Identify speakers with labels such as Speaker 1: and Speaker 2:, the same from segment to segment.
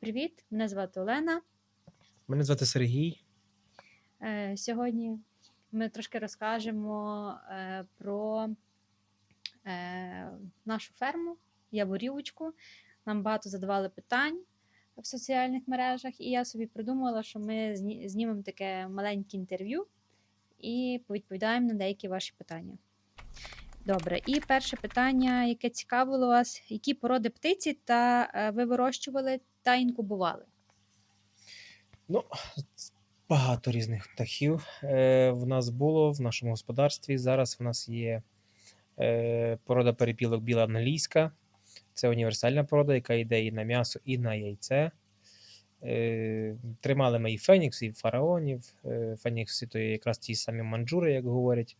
Speaker 1: Привіт, мене звати Олена.
Speaker 2: Мене звати Сергій.
Speaker 1: Е, Сьогодні ми трошки розкажемо е, про е, нашу ферму Яворівочку. Нам багато задавали питань в соціальних мережах, і я собі придумала, що ми знімемо таке маленьке інтерв'ю і повідповідаємо на деякі ваші питання. Добре, і перше питання, яке цікавило вас, які породи птиці та ви вирощували та інкубували?
Speaker 2: Ну, багато різних птахів е, в нас було в нашому господарстві. Зараз в нас є е, порода перепілок біла англійська. Це універсальна порода, яка йде і на м'ясо, і на яйце. Е, тримали ми і феніксів, і фараонів. Е, фенікси то є якраз ті самі манджури, як говорять.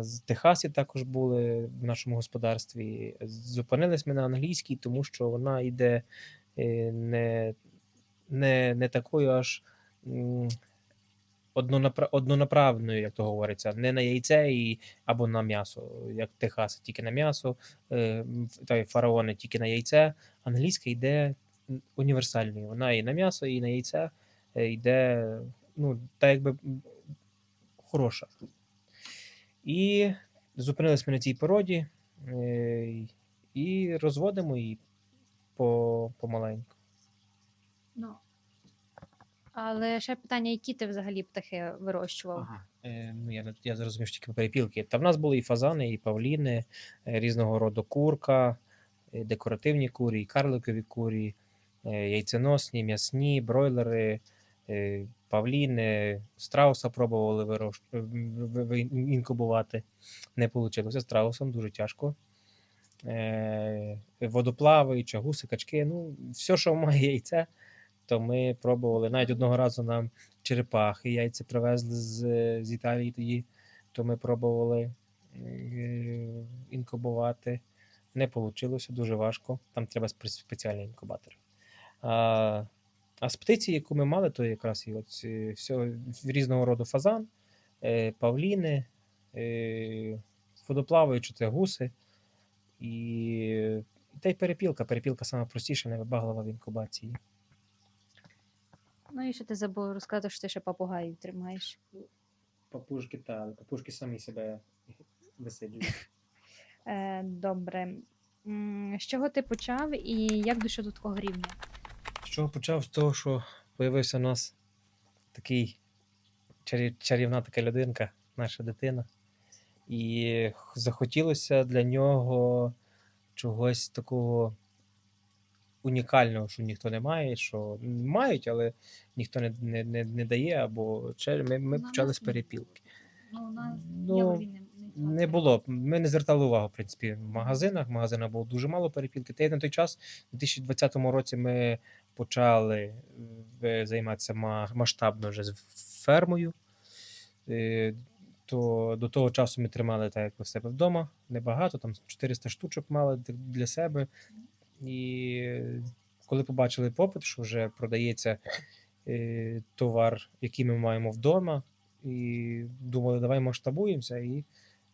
Speaker 2: З Техасі також були в нашому господарстві. Зупинились ми на англійській, тому що вона йде не, не, не такою аж однонапра- однонаправною, як то говориться, не на яйце і, або на м'ясо, як Техас, тільки на м'ясо, е, та фараони тільки на яйце. Англійська йде універсальною. Вона і на м'ясо, і на яйце е, йде, ну, так якби хороша. І зупинились ми на цій породі е, і розводимо її по, помаленьку.
Speaker 1: Ну. Але ще питання, які ти взагалі птахи вирощував?
Speaker 2: Ага. Е, ну, я, я зрозумів, що тільки перепілки. Та в нас були і фазани, і павліни, е, різного роду курка, е, декоративні курі, і карликові курі, е, яйценосні, м'ясні, бройлери, е, павліни, страуса пробували вирощ... інкубувати. Не вийшло. Страусом дуже тяжко. Е, водоплави, чагуси, качки. Ну, все, що має яйце, то ми пробували. Навіть одного разу нам черепахи, яйця привезли з, з Італії тоді, то ми пробували е, інкубувати. Не вийшло, дуже важко. Там треба спеціальний інкубатор. А, а з птиці, яку ми мали, то якраз і от е, все, різного роду фазан, павліни, водоплаваючі це гуси. І та й перепілка. Перепілка саме простіша, невибаглива в інкубації.
Speaker 1: Ну і ще ти забув розказати, що ти ще попугаїв тримаєш.
Speaker 2: Папушки, та, але папушки самі себе висиджують.
Speaker 1: Е, добре. М, З чого ти почав і як дійшов до такого рівня?
Speaker 2: З чого почав? З того, що появився у нас такий чарів, чарівна така людинка, наша дитина. І захотілося для нього чогось такого унікального, що ніхто не має, що мають, але ніхто не, не, не, не дає. Або чер- ми, ми
Speaker 1: Ну,
Speaker 2: почали з перепілки.
Speaker 1: Ну, у нас
Speaker 2: Ну,
Speaker 1: не,
Speaker 2: було. Ми не звертали увагу, в принципі, в магазинах. В магазинах було дуже мало перепілки. Та й на той час, у 2020 році, ми почали е, займатися ма- масштабно вже з фермою. То до того часу ми тримали так, як в себе вдома, небагато, там 400 штучок мали для себе. І коли побачили попит, що вже продається е, товар, який ми маємо вдома, і думали, давай масштабуємося. І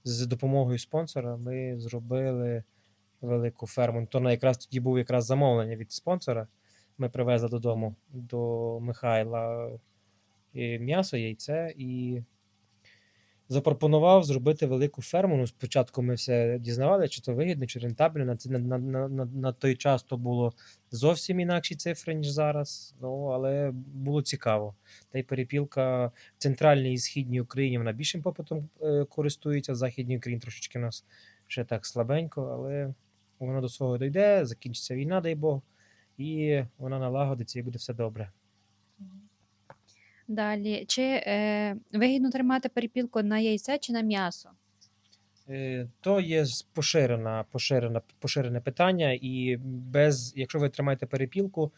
Speaker 2: з допомогою спонсора ми зробили велику ферму. То якраз тоді був якраз замовлення від спонсора. Ми привезли додому до Михайла е, м'ясо, яйце і запропонував зробити велику ферму. Ну, спочатку ми все дізнавали, чи то вигідно, чи рентабельно. На, на, на, на, на, той час то було зовсім інакші цифри, ніж зараз. Ну, але було цікаво. Та й перепілка в центральній і східній Україні вона більшим попитом е, користується. В західній Україні трошечки у нас ще так слабенько, але воно до свого дійде, закінчиться війна, дай Бог, і вона налагодиться і буде все добре.
Speaker 1: Далі. Чи е, вигідно тримати перепілку на яйце чи на м'ясо?
Speaker 2: Е, То є поширена, поширена, поширене питання, і без, якщо ви тримаєте перепілку,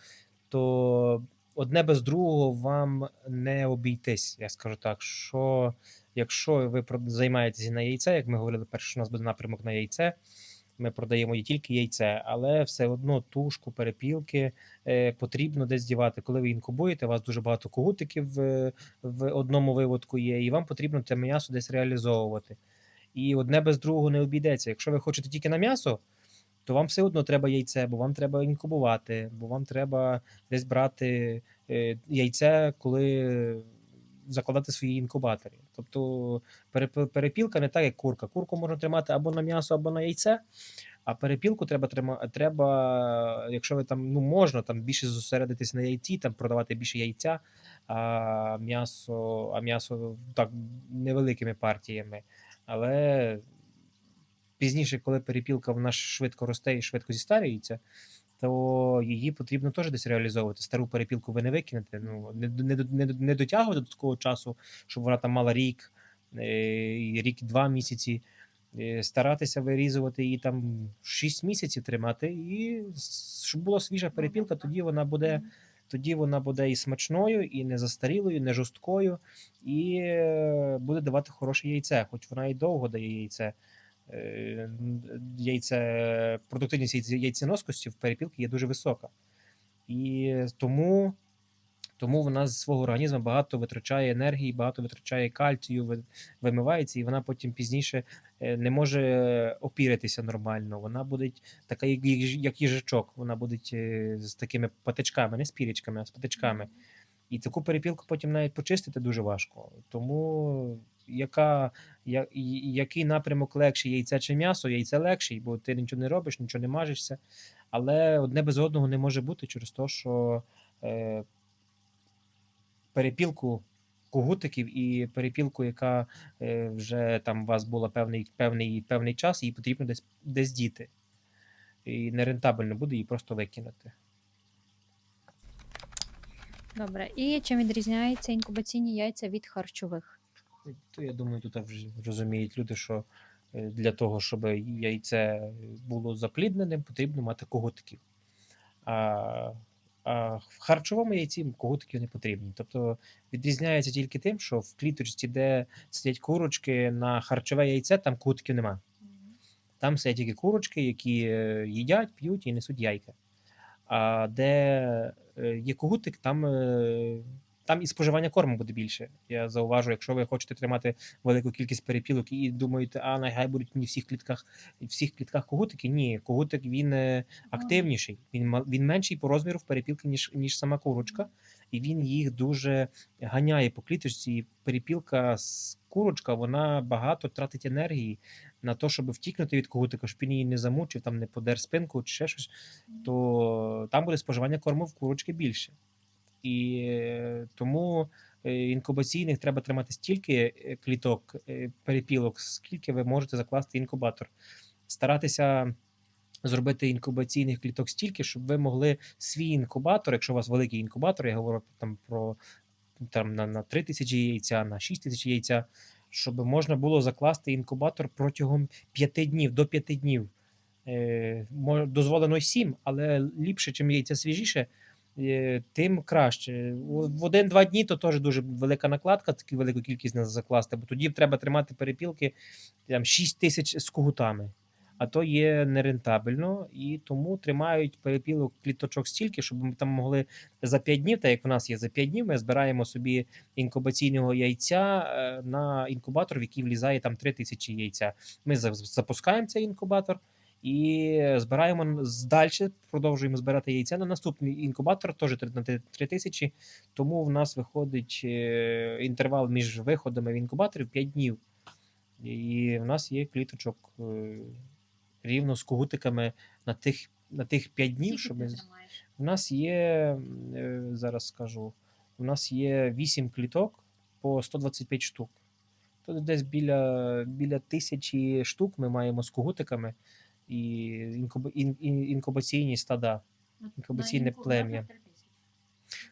Speaker 2: то одне без другого вам не обійтись. Я скажу так, що якщо ви займаєтесь на яйце, як ми говорили, перше, що у нас буде напрямок на яйце, ми продаємо і тільки яйце, але все одно тушку, перепілки е, потрібно десь дівати. Коли ви інкубуєте, у вас дуже багато когутиків в, в одному виводку є, і вам потрібно те м'ясо десь реалізовувати. І одне без другого не обійдеться. Якщо ви хочете тільки на м'ясо, то вам все одно треба яйце, бо вам треба інкубувати, бо вам треба десь брати е, яйце, коли закладати свої інкубатори. Тобто перепілка не так, як курка. Курку можна тримати або на м'ясо, або на яйце. А перепілку треба трима, треба, якщо ви там ну можна там більше зосередитись на яйці, там продавати більше яйця, а м'ясо, а м'ясо так невеликими партіями. Але пізніше, коли перепілка вона швидко росте і швидко зістарюється, то її потрібно теж десь реалізовувати. Стару перепілку ви не викинете. Ну не, не, не, не дотягувати до такого часу, щоб вона там мала рік, е, рік, два місяці. Е, Старатися вирізувати її там 6 місяців тримати, і щоб була свіжа перепілка, тоді вона буде тоді вона буде і смачною, і не застарілою, не жорсткою, і е, буде давати хороше яйце, хоч вона і довго дає яйце. Е, Яйце, продуктивність яйце- яйценоскості в перепілки є дуже висока. І тому, тому вона з свого організму багато витрачає енергії, багато витрачає кальцію, вимивається, і вона потім пізніше е, не може опіритися нормально. Вона буде така, як, їжачок, вона буде е, з такими патичками, не з пірічками, а з патичками. І таку перепілку потім навіть почистити дуже важко. Тому яка, я, який напрямок легший, яйце чи м'ясо, яйце легший, бо ти нічого не робиш, нічого не мажешся. Але одне без одного не може бути через те, що е, перепілку когутиків і перепілку, яка е, вже там у вас була певний, певний, певний час, її потрібно десь, десь діти. І нерентабельно буде її просто викинути.
Speaker 1: Добре. І чим відрізняються інкубаційні яйця від харчових?
Speaker 2: То я думаю, тут вже розуміють люди, що е, для того, щоб яйце було заплідненим, потрібно мати когутиків. А, а в харчовому яйці когутиків не потрібні. Тобто відрізняється тільки тим, що в кліточці, де сидять курочки на харчове яйце, там когутиків нема. Там сидять тільки курочки, які е, їдять, п'ють і несуть яйка. А де е, є когутик, там, там і споживання корму буде більше. Я зауважу, якщо ви хочете тримати велику кількість перепілок і думаєте, а нехай будуть мені всіх клітках, всіх клітках когутики. Ні, когутик він е, активніший. Він він менший по розміру в перепілки, ніж, ніж сама курочка, і він їх дуже ганяє по кліточці. Перепілка з курочка вона багато тратить енергії на те, щоб втікнути від когутика, щоб він її не замучив, там не подер спинку чи ще щось, то там буде споживання корму в курочки більше. І тому е, інкубаційних треба тримати стільки е, кліток, е, перепілок, скільки ви можете закласти інкубатор. Старатися зробити інкубаційних кліток стільки, щоб ви могли свій інкубатор, якщо у вас великий інкубатор, я говорю там про там, на, на 3 тисячі яйця, на 6 тисяч яйця, щоб можна було закласти інкубатор протягом 5 днів, до 5 днів. Е, дозволено 7, але ліпше, чим яйця свіжіше, тим краще. В один-два дні то теж дуже велика накладка, таку велику кількість не закласти, бо тоді треба тримати перепілки там, 6 тисяч з когутами. А то є нерентабельно, і тому тримають перепілок кліточок стільки, щоб ми там могли за 5 днів, так як в нас є за 5 днів, ми збираємо собі інкубаційного яйця е, на інкубатор, в який влізає там 3 тисячі яйця. Ми запускаємо цей інкубатор і збираємо далі, продовжуємо збирати яйця на наступний інкубатор, теж на 3 тисячі. Тому в нас виходить е, інтервал між виходами в інкубаторів 5 днів. І в нас є кліточок е, рівно з когутиками на тих, на тих 5 днів, щоб ми... У нас є, е, зараз скажу, у нас є 8 кліток по 125 штук. Тобто десь біля, біля тисячі штук ми маємо з когутиками і інкуб, ін, ін- інкубаційні стада. Інкубаційне плем'я.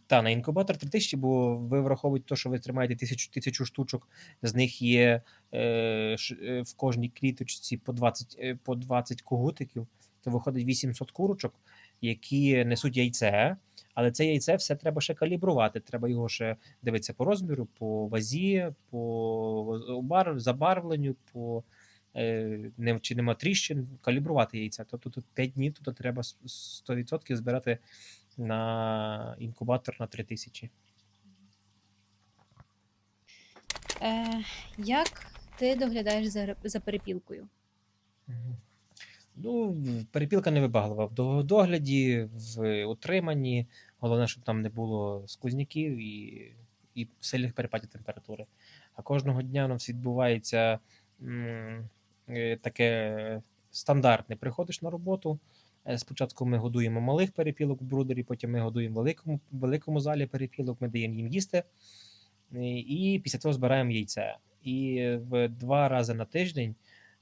Speaker 2: Та, на інкубатор 3000, бо ви враховуєте те, що ви тримаєте тисячу, тисячу штучок, з них є е, ш, е, в кожній кліточці по 20, е, по 20 когутиків, то виходить 800 курочок, які несуть яйце. Але це яйце все треба ще калібрувати. Треба його ще дивитися по розміру, по вазі, по забарвленню, по не, чи нема тріщин, калібрувати яйця. Тобто тут 5 днів тут треба 100% збирати на інкубатор на 3000.
Speaker 1: Е, як ти доглядаєш за, за перепілкою?
Speaker 2: Ну, перепілка невибаглива в догляді, в утриманні. Головне, щоб там не було сквозняків і, і сильних перепадів температури. А кожного дня у нас відбувається м, е, таке стандартне. Приходиш на роботу. е, Спочатку ми годуємо малих перепілок в брудері, потім ми годуємо в великому, великому залі перепілок, ми даємо їм їсти. е, І після того збираємо яйця. І в два рази на тиждень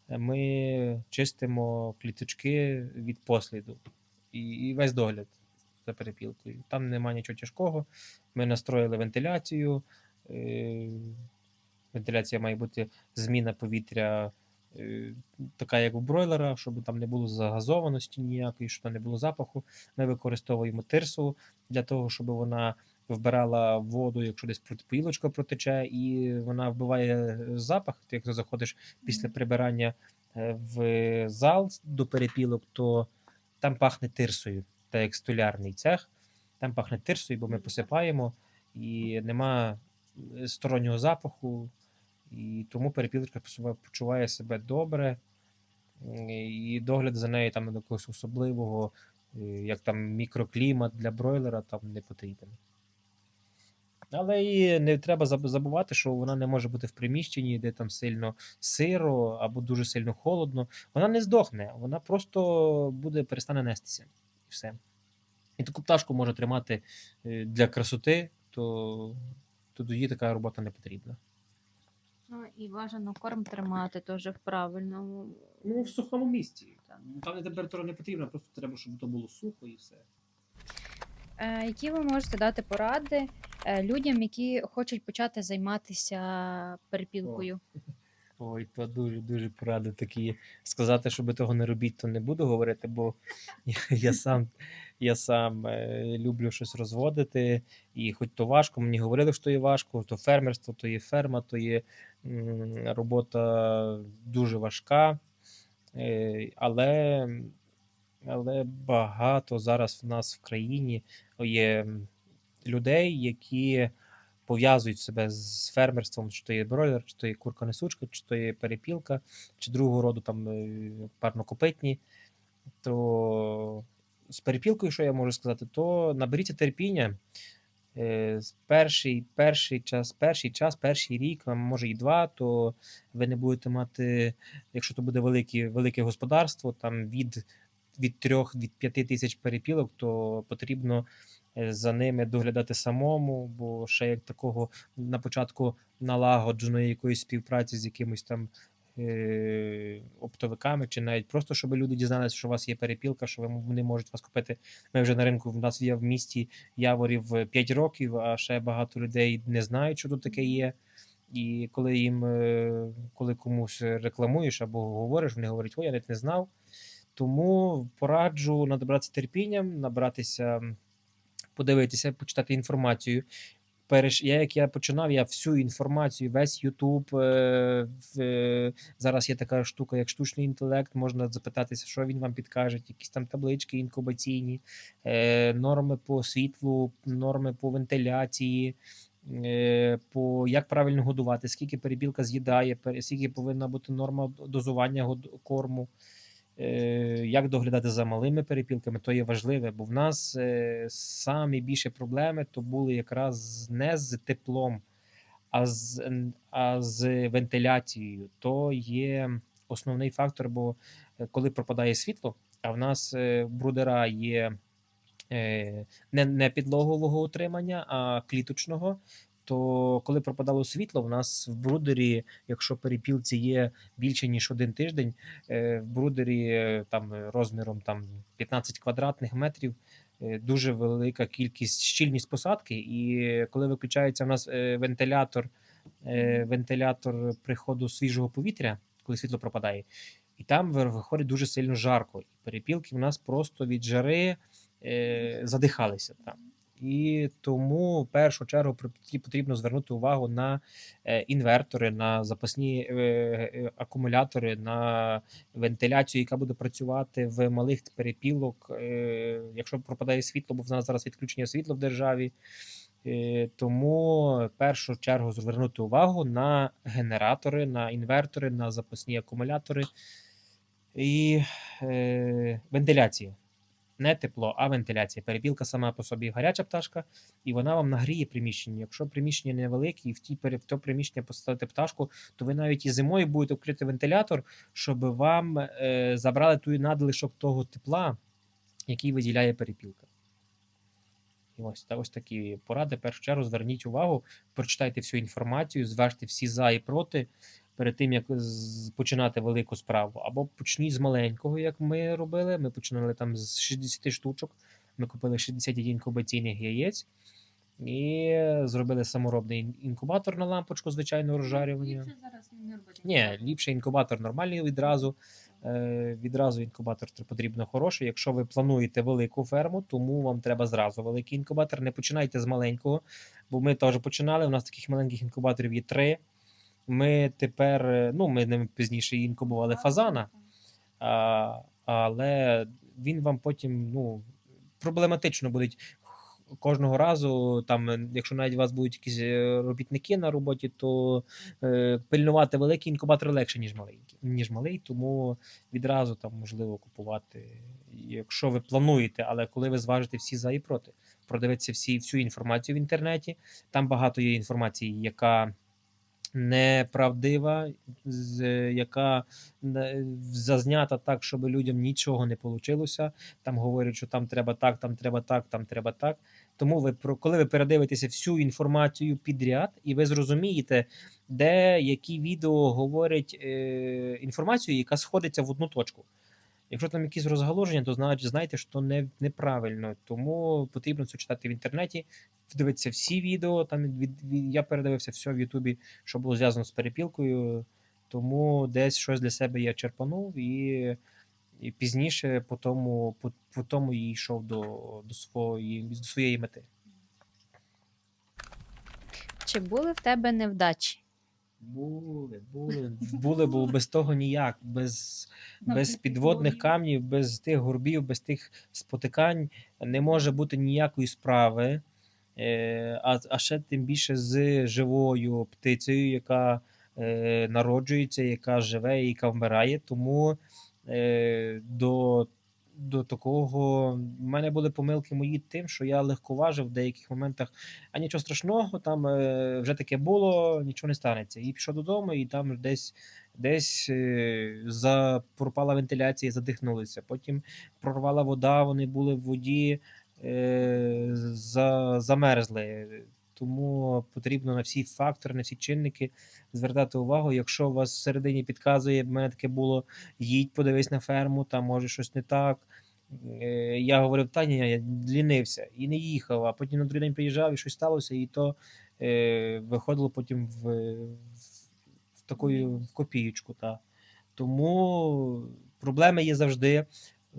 Speaker 2: ми чистимо кліточки від посліду і, весь догляд за перепілкою. Там немає нічого тяжкого. Ми настроїли вентиляцію. е, Вентиляція має бути зміна повітря, е, така як у бройлера, щоб там не було загазованості ніякої, щоб там не було запаху. Ми використовуємо тирсу для того, щоб вона вбирала воду, якщо десь пилочка протече, і вона вбиває запах. Ти як заходиш після прибирання е, в зал до перепілок, то там пахне тирсою, так як столярний цех. Там пахне тирсою, бо ми посипаємо, і нема е, стороннього запаху, і тому перепілочка почуває себе добре, і догляд за нею там якогось особливого, е, як там мікроклімат для бройлера, там не потрібен. Але і не треба забувати, що вона не може бути в приміщенні, де там сильно сиро або дуже сильно холодно. Вона не здохне, вона просто буде перестане нестися. І все. І таку пташку може тримати е, для красоти, то, то тоді така робота не потрібна.
Speaker 1: Ну і бажано корм тримати теж в правильному.
Speaker 2: Ну, в сухому місці.
Speaker 1: Так.
Speaker 2: Там температура не потрібна, просто треба, щоб то було сухо і все.
Speaker 1: Е, Які ви можете дати поради е, людям, які хочуть почати займатися перепілкою?
Speaker 2: Ой, то дуже дуже поради такі. Сказати, щоб того не робіть, то не буду говорити, бо я, я сам, я сам е, люблю щось розводити, і хоч то важко, мені говорили, що є важко, то фермерство, то є ферма, то є робота дуже важка. Е, але, але багато зараз в нас в країні є людей, які пов'язують себе з фермерством, чи то є бройлер, чи то є курка несучка, чи то є перепілка, чи другого роду там е, парнокопитні. То з перепілкою, що я можу сказати, то наберіться терпіння. Е, Перший, перший час, перший час, перший рік, може і два, то ви не будете мати, якщо то буде велике, велике господарство, там від, від 3 від 5 тисяч перепілок, то потрібно е, за ними доглядати самому, бо ще як такого на початку налагодженої якоїсь співпраці з якимось там оптовиками, чи навіть просто, щоб люди дізналися, що у вас є перепілка, що вони можуть вас купити. Ми вже на ринку в нас є в місті Яворів 5 років, а ще багато людей не знають, що тут таке є. І коли їм, е, коли комусь рекламуєш або говориш, вони говорять, ой, я навіть не знав. Тому пораджу набратися терпінням, набратися, подивитися, почитати інформацію. Переш... Я як я починав, я всю інформацію, весь Ютуб. Е... Е, Зараз є така штука, як штучний інтелект. Можна запитатися, що він вам підкаже, якісь там таблички інкубаційні, е... норми по світлу, норми по вентиляції, е... по як правильно годувати, скільки перепілка з'їдає, скільки повинна бути норма дозування корму. Е, Як доглядати за малими перепілками, то є важливе, бо в нас е, самі більші проблеми то були якраз не з теплом, а з, а з вентиляцією. То є основний фактор, бо е, коли пропадає світло, а в нас брудера є не, не підлогового утримання, а кліточного. То коли пропадало світло, в нас в брудері, якщо перепілці є більше ніж один тиждень, е, в брудері е, там е, розміром там 15 квадратних метрів. Дуже велика кількість щільність посадки, і коли виключається в нас вентилятор, вентилятор приходу свіжого повітря, коли світло пропадає, і там ви- виходить дуже сильно жарко. І перепілки в нас просто від жари задихалися там. І тому в першу чергу потрібно звернути увагу на е, інвертори, на запасні е, е, акумулятори, на вентиляцію, яка буде працювати в малих перепілок. Якщо пропадає світло, бо в нас зараз відключення світла в державі. Тому в першу чергу звернути увагу на генератори, на інвертори, на запасні акумулятори. І вентиляція. Не тепло, а вентиляція. Перепілка сама по собі гаряча пташка, і вона вам нагріє приміщення. Якщо приміщення невелике, і в ті в то приміщення поставити пташку, то ви навіть і зимою будете вкрити вентилятор, щоб вам е, забрали той надлишок того тепла, який виділяє перепілка. І ось, та, ось такі поради. В першу чергу зверніть увагу, прочитайте всю інформацію, зважте всі за і проти перед тим, як починати велику справу. Або почніть з маленького, як ми робили. Ми починали там з 60 штучок. Ми купили 60 інкубаційних яєць і зробили саморобний інкубатор на лампочку, звичайно, розжарювання.
Speaker 1: зараз не робити.
Speaker 2: Ні, ліпше інкубатор нормальний відразу. Е, відразу інкубатор тр- потрібно хороший. Якщо ви плануєте велику ферму, тому вам треба зразу великий інкубатор. Не починайте з маленького, бо ми теж починали. У нас таких маленьких інкубаторів є три. Ми тепер, е, ну, ми ними пізніше інкубували фазана, а, але він вам потім ну, проблематично буде кожного разу. Там, якщо навіть у вас будуть якісь е, робітники на роботі, то е, пильнувати великий інкубатор легше, ніж маленький, ніж малий, тому відразу там можливо купувати, якщо ви плануєте, але коли ви зважите всі за і проти, продивитися всі, всю інформацію в інтернеті. Там багато є інформації, яка неправдива, яка зазнята так, щоб людям нічого не вийшло. Там говорять, що там треба так, там треба так, там треба так. Тому ви про коли ви передивитеся всю інформацію підряд, і ви зрозумієте, де які відео говорять е, інформацію, яка сходиться в одну точку. Якщо там якісь розгалуження, то знайте, що не, неправильно. Тому потрібно це читати в інтернеті, дивитися всі відео. Там від, від, я передивився все в Ютубі, що було зв'язано з перепілкою. Тому десь щось для себе я черпанув і, і пізніше по тому, по, по тому і йшов до, до, своєї, до своєї мети.
Speaker 1: Чи були в тебе невдачі?
Speaker 2: Були, були, були, бо без того ніяк, без, без підводних камнів, без тих горбів, без тих спотикань не може бути ніякої справи. Е, а, а ще тим більше з живою птицею, яка е, народжується, яка живе і яка вмирає. Тому е, до, до такого в мене були помилки мої тим, що я легковажив в деяких моментах, а нічого страшного, там е, вже таке було, нічого не станеться. І пішов додому, і там десь десь е, пропала вентиляція, задихнулися. Потім прорвала вода, вони були в воді, е, за, замерзли. Тому потрібно на всі фактори, на всі чинники звертати увагу. Якщо у вас всередині підказує, в мене таке було: їдь, подивись на ферму, там може щось не так. Е, Я говорив, та ні, я лінився і не їхав, а потім на другий день приїжджав і щось сталося, і то е, виходило потім в, в, в таку в копієчку. Та. Тому проблеми є завжди.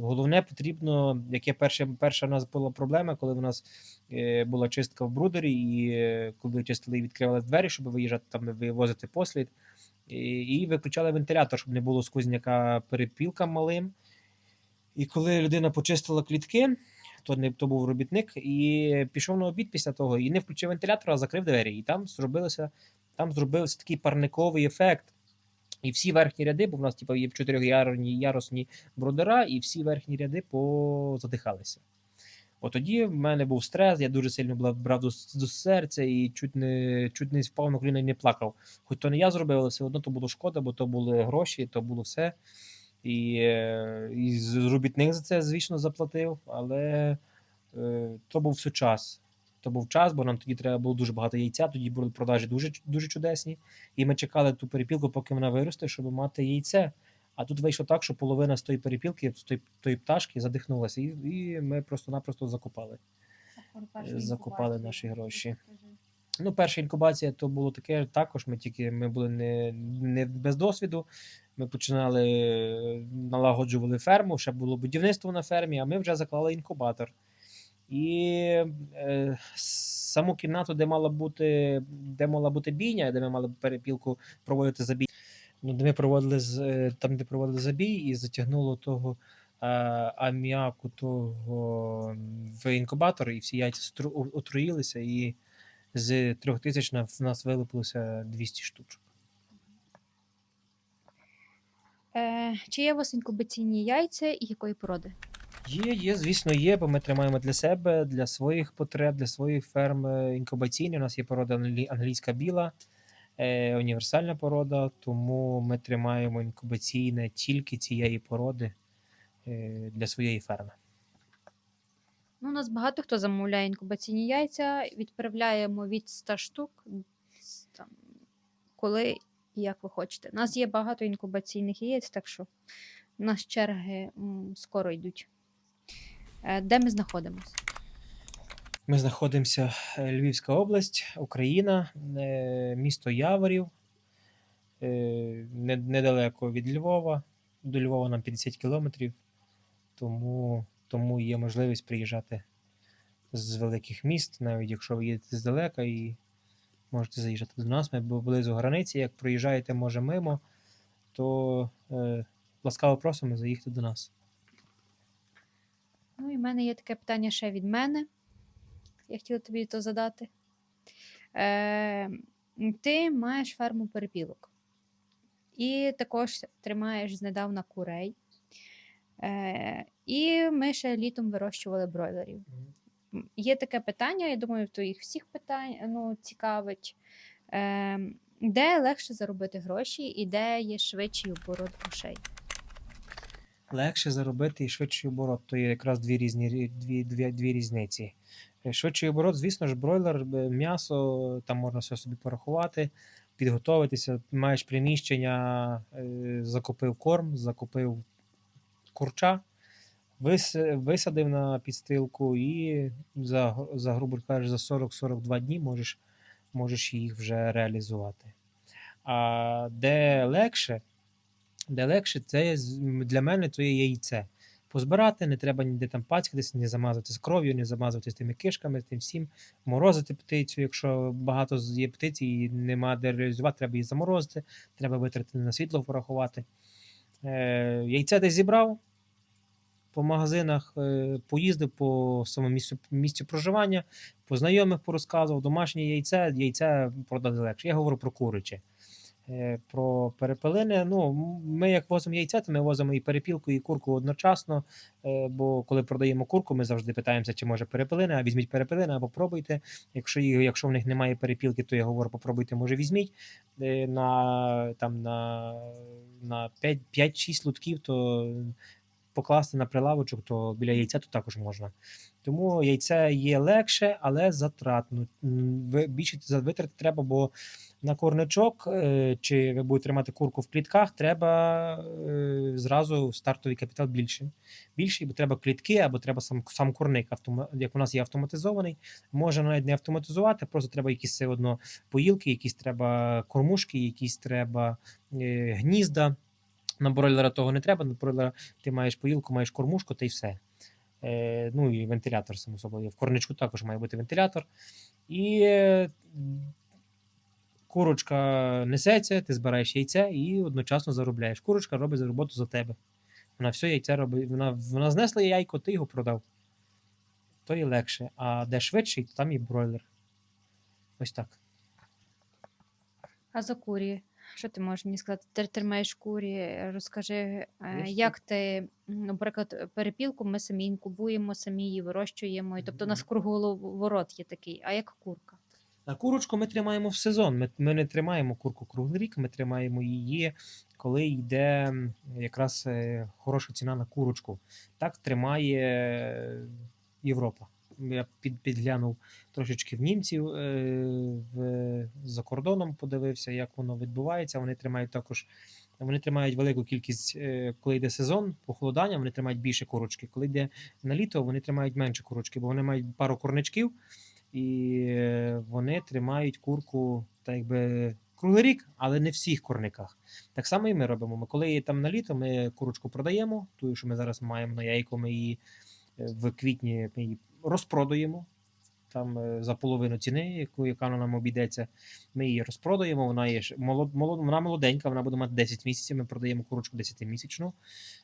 Speaker 2: Головне потрібно, яке перше, перша у нас була проблема, коли в нас е, була чистка в брудері, і е, коли чистили і відкривали двері, щоб виїжджати там, вивозити послід, і, і виключали вентилятор, щоб не було сквозняка перепілкам малим. І коли людина почистила клітки, то не то був робітник, і пішов на обід після того, і не включив вентилятор, а закрив двері. І там зробилося, там зробився такий парниковий ефект. І всі верхні ряди, бо в нас типу, є чотирьохярусні ярусні бродера, і всі верхні ряди позадихалися. От тоді в мене був стрес, я дуже сильно брав, брав до, до серця і чуть не, чуть не впав на коліна і не плакав. Хоч то не я зробив, але все одно то було шкода, бо то були гроші, то було все. І, е, і робітник за це, звісно, заплатив, але е, то був все час. То був час, бо нам тоді треба було дуже багато яйця, тоді були продажі дуже, дуже чудесні. І ми чекали ту перепілку, поки вона виросте, щоб мати яйце. А тут вийшло так, що половина з тої перепілки, з тої, тої пташки задихнулася, і, і ми просто-напросто закопали. Закопали наші гроші. Ну, перша інкубація то було таке також. Ми тільки ми були не, не без досвіду. Ми починали е, налагоджували ферму, ще було будівництво на фермі, а ми вже заклали інкубатор. І е, саму кімнату, де мала бути, де мала бути бійня, де ми мали перепілку проводити забій. Ну, де ми проводили з- е, там, де проводили забій, і затягнуло того е, аміаку того в інкубатор, і всі яйця стру- отруїлися, і з трьох тисяч в нас вилупилося 200 штучок.
Speaker 1: Е, чи є у вас інкубаційні яйця і якої породи?
Speaker 2: Є, є, звісно, є, бо ми тримаємо для себе, для своїх потреб, для своїх ферм е, інкубаційні. У нас є порода англійська біла, е, універсальна порода, тому ми тримаємо інкубаційне тільки цієї породи е, для своєї ферми.
Speaker 1: Ну, у нас багато хто замовляє інкубаційні яйця, відправляємо від 100 штук, там, коли і як ви хочете. У нас є багато інкубаційних яєць, так що у нас черги м, скоро йдуть. Е, Де ми знаходимося?
Speaker 2: Ми знаходимося е, Львівська область, Україна, е, місто Яворів, недалеко від Львова. До Львова нам 50 кілометрів, тому, тому є можливість приїжджати з великих міст, навіть якщо ви їдете здалека і можете заїжджати до нас. Ми поблизу границі. Як проїжджаєте, може мимо, то е, ласкаво просимо заїхати до нас.
Speaker 1: Ну, і в мене є таке питання ще від мене. Я хотіла тобі то задати. Е, ти маєш ферму перепілок. І також тримаєш знедавна курей. Е, і ми ще літом вирощували бройлерів. Є таке питання, я думаю, то їх всіх питань ну, цікавить. Е, де легше заробити гроші і де є швидший оборот грошей?
Speaker 2: Легше заробити і швидший оборот. То є якраз дві різні дві, дві, дві різниці. Е, Швидший оборот, звісно ж, бройлер, м'ясо, там можна все собі порахувати, підготовитися. Маєш приміщення, е, закупив корм, закупив курча, вис- висадив на підстилку і за, за грубо кажучи, за 40-42 дні можеш, можеш їх вже реалізувати. А де легше, де легше, це для мене то є яйце. Позбирати, не треба ніде там пацькатися, не замазувати з кров'ю, не замазувати з тими кишками, з тим всім. Морозити птицю, якщо багато є птиці і нема де реалізувати, треба її заморозити, треба витратити на світло порахувати. Е, яйце десь зібрав по магазинах, е, поїздив по самому місцю, місцю проживання, по знайомих порозказував, домашнє яйце, яйце продати легше. Я говорю про куриче. Е, Про перепелини. Ну, ми як возимо яйця, то ми возимо і перепілку, і курку одночасно. е, Бо коли продаємо курку, ми завжди питаємося, чи може перепелини, а візьміть перепелини або пробуйте. Якщо, якщо в них немає перепілки, то я говорю, попробуйте, може візьміть е, на, там, на, на 5 5-6 лутків, то покласти на прилавочок, то біля яйця то також можна. Тому яйце є легше, але затратно. Більше за витрати треба, бо на корничок, е, чи ви будете тримати курку в клітках, треба е, зразу стартовий капітал більший. Більший, бо треба клітки або треба сам, сам курник. Як у нас є автоматизований, може навіть не автоматизувати, просто треба якісь все одно поїлки, якісь треба кормушки, якісь треба е, гнізда. На бройлера того не треба. На бройлера ти маєш поїлку, маєш кормушку, та й все. Е, ну і вентилятор, само собою. В корничку також має бути вентилятор. І е, курочка несеться, ти збираєш яйце і одночасно заробляєш. Курочка робить роботу за тебе. Вона все яйце робить. Вона, вона знесла яйко, ти його продав. То і легше. А де швидший, то там і бройлер. Ось так.
Speaker 1: А за? Що ти можеш мені сказати? Ти тримаєш курі, розкажи, е,
Speaker 2: Конечно.
Speaker 1: як ти, наприклад, перепілку ми самі інкубуємо, самі її вирощуємо. І, тобто у нас
Speaker 2: Мгм.
Speaker 1: круговорот є такий, а як курка?
Speaker 2: А курочку ми тримаємо в сезон. Ми, ми не тримаємо курку круглий рік, ми тримаємо її, коли йде якраз е, хороша ціна на курочку. Так тримає е, Європа. Я під, підглянув трошечки в німців е, в, за кордоном, подивився, як воно відбувається. Вони тримають також. Вони тримають велику кількість, е, коли йде сезон похолодання, вони тримають більше курочки. Коли йде на літо, вони тримають менше курочки, бо вони мають пару корничків, і е, вони тримають курку так якби круглий рік, але не всіх курниках. Так само і ми робимо. Ми коли є там на літо, ми курочку продаємо. Ту, що ми зараз маємо на яйко, ми її в квітні ми її розпродаємо. Там е, за половину ціни, яку яка нам обійдеться, ми її розпродаємо. Вона є молод, молод, вона молоденька, вона буде мати 10 місяців. Ми продаємо курочку 10-місячну,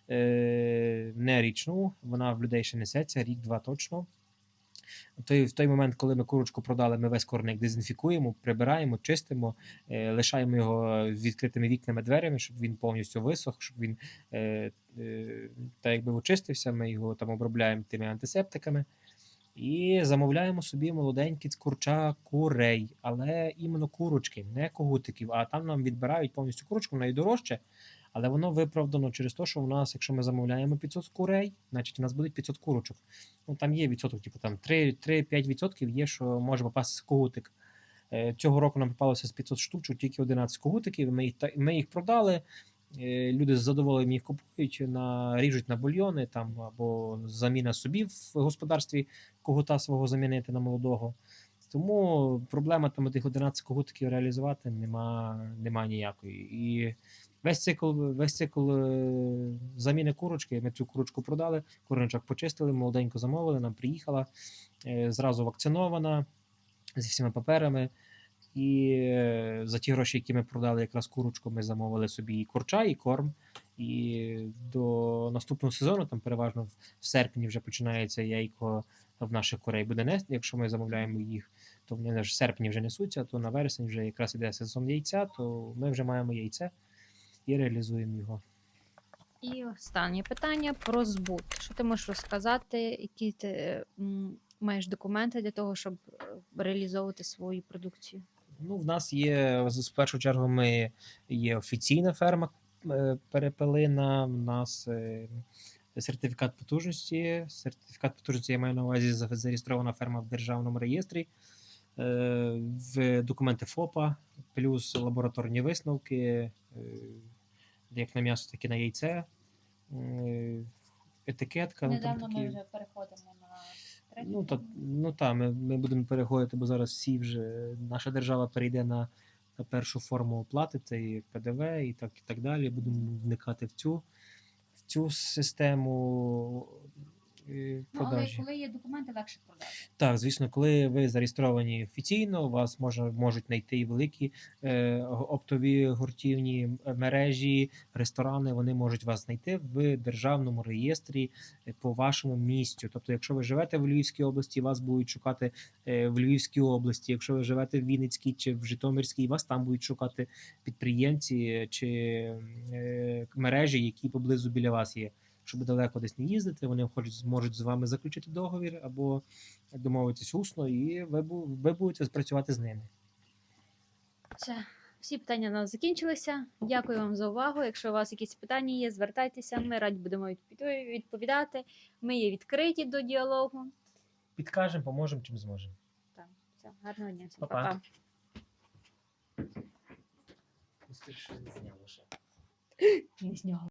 Speaker 2: е, не річну. Вона в людей ще несеться, рік-два точно. Той, в той момент, коли ми курочку продали, ми весь корник дезінфікуємо, прибираємо, чистимо, е, лишаємо його відкритими вікнами, дверями, щоб він повністю висох, щоб він е, е, та якби очистився. Ми його там обробляємо тими антисептиками. І замовляємо собі молоденькі курча курей, але іменно курочки, не когутиків. А там нам відбирають повністю курочку, найдорожче, але воно виправдано через те, що в нас, якщо ми замовляємо 500 курей, значить у нас буде 500 курочок. Ну там є відсоток, типу там 3-5 відсотків є, що може попастися когутик. Е, Цього року нам попалося з 500 штучок, тільки 11 когутиків. Ми їх, ми їх продали. Е, Люди з задоволенням їх купують, на, ріжуть на бульйони там, або заміна собі в господарстві когута свого замінити на молодого. Тому проблема там тих 11 когутиків реалізувати нема, нема ніякої. І весь цикл, весь цикл е, заміни курочки. Ми цю курочку продали, курничок почистили, молоденько замовили, нам приїхала, е, зразу вакцинована зі всіма паперами. І е, за ті гроші, які ми продали якраз курочку, ми замовили собі і курча, і корм. І до наступного сезону, там переважно в серпні вже починається яйко в наших курей буде нести. Якщо ми замовляємо їх, то вони в серпні вже несуться, то на вересень вже якраз іде сезон яйця, то ми вже маємо яйце і реалізуємо його.
Speaker 1: І останнє питання про збут. Що ти можеш розказати, які ти маєш документи для того, щоб е, реалізовувати свою продукцію?
Speaker 2: Ну, в нас є з- першу чергу. Ми є офіційна ферма е, перепелина. В нас е, сертифікат потужності. Сертифікат потужності я маю на увазі зареєстрована ферма в державному реєстрі. е, В документи ФОПа, плюс лабораторні висновки, як на м'ясо, так і на яйце. Етикетка. ну, там такі-
Speaker 1: переходимо на
Speaker 2: Ну, та, ну та, ми, ми будемо переходити, бо зараз всі вже наша держава перейде на, на першу форму оплати, це і ПДВ, і так, і так далі. Будемо вникати в цю, в цю систему е,
Speaker 3: Ну, але коли є документи, легше продати.
Speaker 2: Так, звісно, коли ви зареєстровані офіційно, вас може, можуть знайти і великі е, оптові гуртівні мережі, ресторани. Вони можуть вас знайти в державному реєстрі е, по вашому місцю. Тобто, якщо ви живете в Львівській області, вас будуть шукати е, в Львівській області. Якщо ви живете в Вінницькій чи в Житомирській, вас там будуть шукати підприємці чи е, мережі, які поблизу біля вас є. Щоб далеко десь не їздити, вони хочуть можуть з вами заключити договір або домовитись усно, і ви, ви будете працювати з ними.
Speaker 1: Все, всі питання у нас закінчилися. Дякую вам за увагу. Якщо у вас якісь питання є, звертайтеся. Ми раді будемо відповідати. Ми є відкриті до діалогу.
Speaker 2: Підкажемо, поможемо, чим зможемо.
Speaker 1: Так, все, гарного дня. всім
Speaker 2: Па-па.
Speaker 1: Па-па.
Speaker 2: Ну,
Speaker 1: Не з нього.